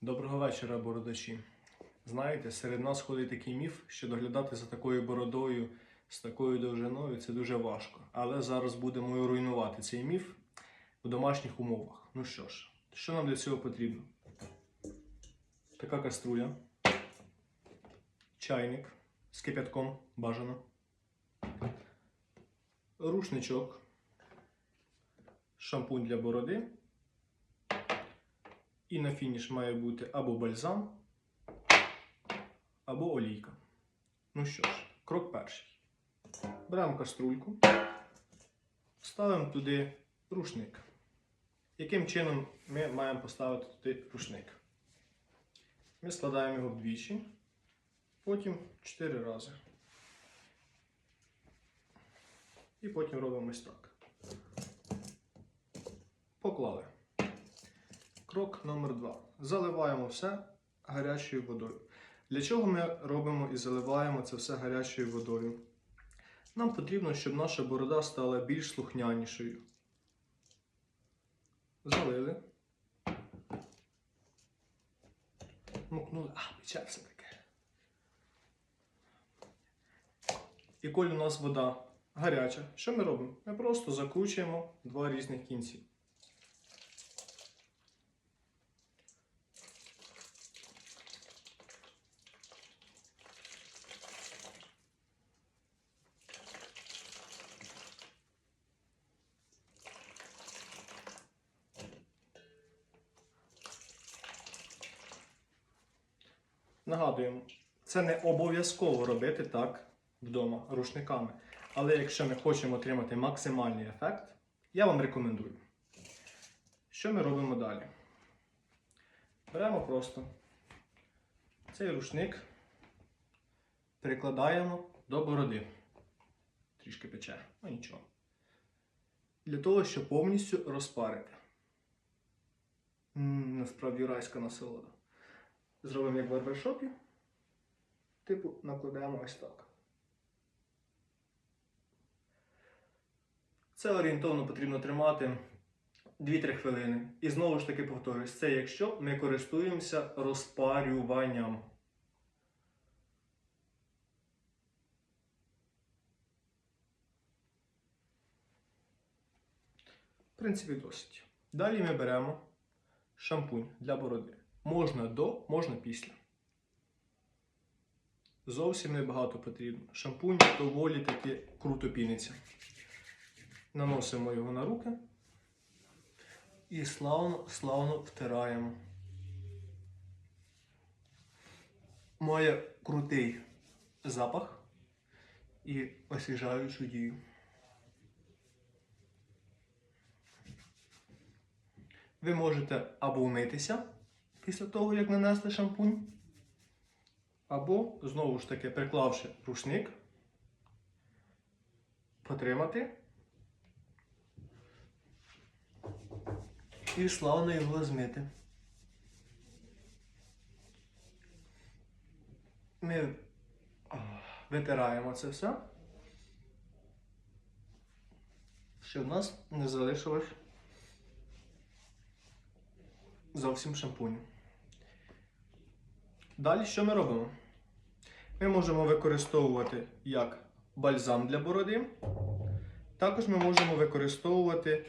Доброго вечора, бородачі. Знаєте, серед нас ходить такий міф, що доглядати за такою бородою з такою довжиною це дуже важко. Але зараз будемо руйнувати цей міф в домашніх умовах. Ну що ж, що нам для цього потрібно? Така каструля, чайник з кипятком бажано, рушничок, шампунь для бороди. І на фініш має бути або бальзам, або олійка. Ну що ж, крок перший. Беремо каструльку, ставимо туди рушник. Яким чином ми маємо поставити туди рушник? Ми складаємо його вдвічі, потім 4 рази. І потім робимо ось так. Поклали. Крок номер два. Заливаємо все гарячою водою. Для чого ми робимо і заливаємо це все гарячою водою? Нам потрібно, щоб наша борода стала більш слухнянішою. Залили. Мукнули. А, пече все таке. І коли у нас вода гаряча, що ми робимо? Ми просто закручуємо два різних кінці. Нагадуємо, це не обов'язково робити так вдома рушниками. Але якщо ми хочемо отримати максимальний ефект, я вам рекомендую. Що ми робимо далі? Беремо просто цей рушник, прикладаємо до бороди. Трішки пече, ну нічого. Для того, щоб повністю розпарити. М, насправді райська насолода. Зробимо як в барбершопі. Типу, накладаємо ось так. Це орієнтовно потрібно тримати 2-3 хвилини. І знову ж таки повторюсь, це якщо ми користуємося розпарюванням. В принципі, досить. Далі ми беремо шампунь для бороди. Можна до, можна після. Зовсім небагато потрібно. Шампунь доволі таки круто піниться. Наносимо його на руки і славно, славно втираємо. Має крутий запах і освіжаючу дію. Ви можете або вмитися після того, як нанесли шампунь, або, знову ж таки, приклавши рушник, потримати. І славно його змити. Ми витираємо це все, щоб в нас не залишилось зовсім шампуню. Далі що ми робимо? Ми можемо використовувати як бальзам для бороди. Також ми можемо використовувати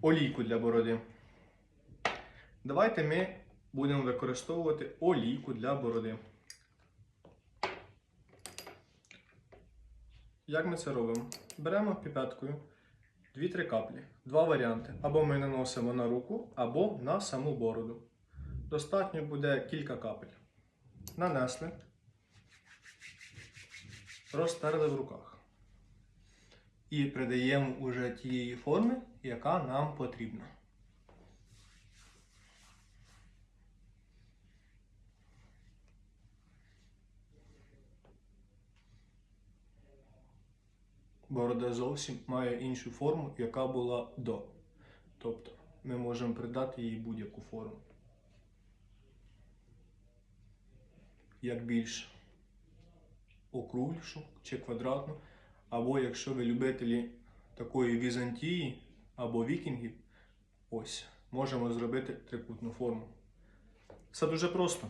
олійку для бороди. Давайте ми будемо використовувати олійку для бороди. Як ми це робимо? Беремо піпеткою 2-3 каплі. Два варіанти. Або ми наносимо на руку, або на саму бороду. Достатньо буде кілька капель. Нанесли, розтерли в руках. І придаємо уже тієї форми, яка нам потрібна. Борода зовсім має іншу форму, яка була до. Тобто ми можемо придати їй будь-яку форму. Як більш округлішу чи квадратну, або якщо ви любителі такої Візантії або вікінгів, ось, можемо зробити трикутну форму. Все дуже просто.